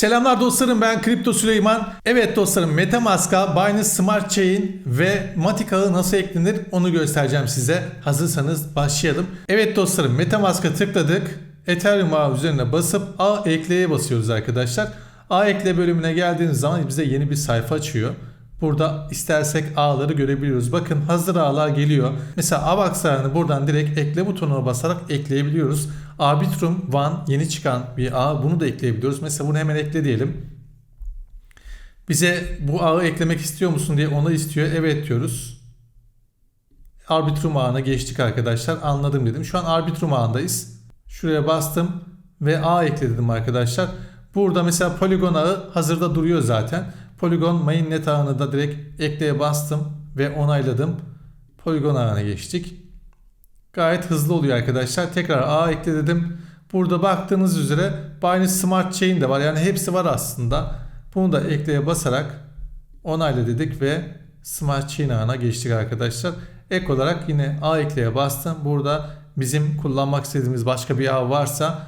Selamlar dostlarım ben Kripto Süleyman. Evet dostlarım Metamask'a Binance Smart Chain ve Matic ağı nasıl eklenir onu göstereceğim size. Hazırsanız başlayalım. Evet dostlarım Metamask'a tıkladık. Ethereum ağı üzerine basıp ağ ekleye basıyoruz arkadaşlar. Ağ ekle bölümüne geldiğiniz zaman bize yeni bir sayfa açıyor. Burada istersek ağları görebiliyoruz. Bakın hazır ağlar geliyor. Mesela AVAX ağını buradan direkt ekle butonuna basarak ekleyebiliyoruz. Arbitrum One yeni çıkan bir ağ bunu da ekleyebiliyoruz. Mesela bunu hemen ekle diyelim. Bize bu ağı eklemek istiyor musun diye ona istiyor. Evet diyoruz. Arbitrum ağına geçtik arkadaşlar. Anladım dedim. Şu an Arbitrum ağındayız. Şuraya bastım ve ağ ekledim arkadaşlar. Burada mesela Polygon ağı hazırda duruyor zaten. Polygon mainnet ağını da direkt ekleye bastım ve onayladım. Polygon ağına geçtik. Gayet hızlı oluyor arkadaşlar. Tekrar ağ ekle dedim. Burada baktığınız üzere Binance Smart Chain de var. Yani hepsi var aslında. Bunu da ekleye basarak onayla dedik ve Smart Chain ağına geçtik arkadaşlar. Ek olarak yine ağ ekleye bastım. Burada bizim kullanmak istediğimiz başka bir ağ varsa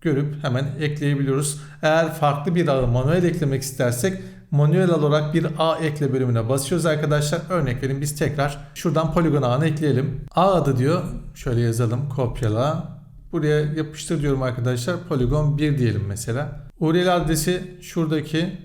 görüp hemen ekleyebiliyoruz. Eğer farklı bir ağı manuel eklemek istersek manuel olarak bir ağ ekle bölümüne basıyoruz arkadaşlar. Örnek verin biz tekrar şuradan poligon ağını ekleyelim. Ağ adı diyor. Şöyle yazalım kopyala. Buraya yapıştır diyorum arkadaşlar. Polygon 1 diyelim mesela. URL adresi şuradaki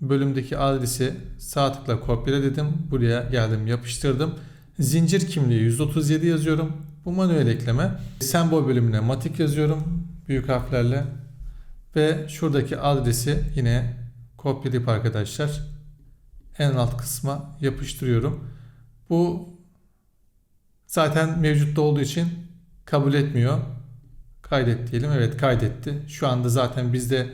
bölümdeki adresi sağ tıkla kopyala dedim. Buraya geldim yapıştırdım. Zincir kimliği 137 yazıyorum. Bu manuel ekleme. Sembol bölümüne matik yazıyorum. Büyük harflerle. Ve şuradaki adresi yine kopyalayıp arkadaşlar en alt kısma yapıştırıyorum. Bu zaten mevcutta olduğu için kabul etmiyor. Kaydet diyelim. Evet kaydetti. Şu anda zaten bizde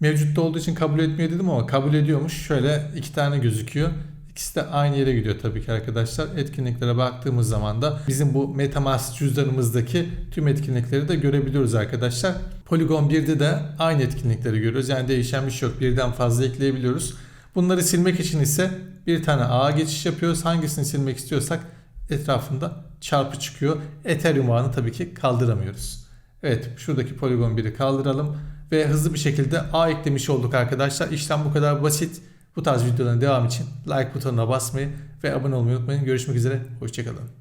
mevcutta olduğu için kabul etmiyor dedim ama kabul ediyormuş. Şöyle iki tane gözüküyor. İkisi de aynı yere gidiyor tabii ki arkadaşlar. Etkinliklere baktığımız zaman da bizim bu Metamask cüzdanımızdaki tüm etkinlikleri de görebiliyoruz arkadaşlar. Polygon 1'de de aynı etkinlikleri görüyoruz. Yani değişen bir şey yok. Birden fazla ekleyebiliyoruz. Bunları silmek için ise bir tane ağa geçiş yapıyoruz. Hangisini silmek istiyorsak etrafında çarpı çıkıyor. Ethereum ağını tabii ki kaldıramıyoruz. Evet şuradaki Polygon 1'i kaldıralım ve hızlı bir şekilde ağ eklemiş olduk arkadaşlar. İşlem bu kadar basit. Bu tarz videoların devam için like butonuna basmayı ve abone olmayı unutmayın. Görüşmek üzere. Hoşçakalın.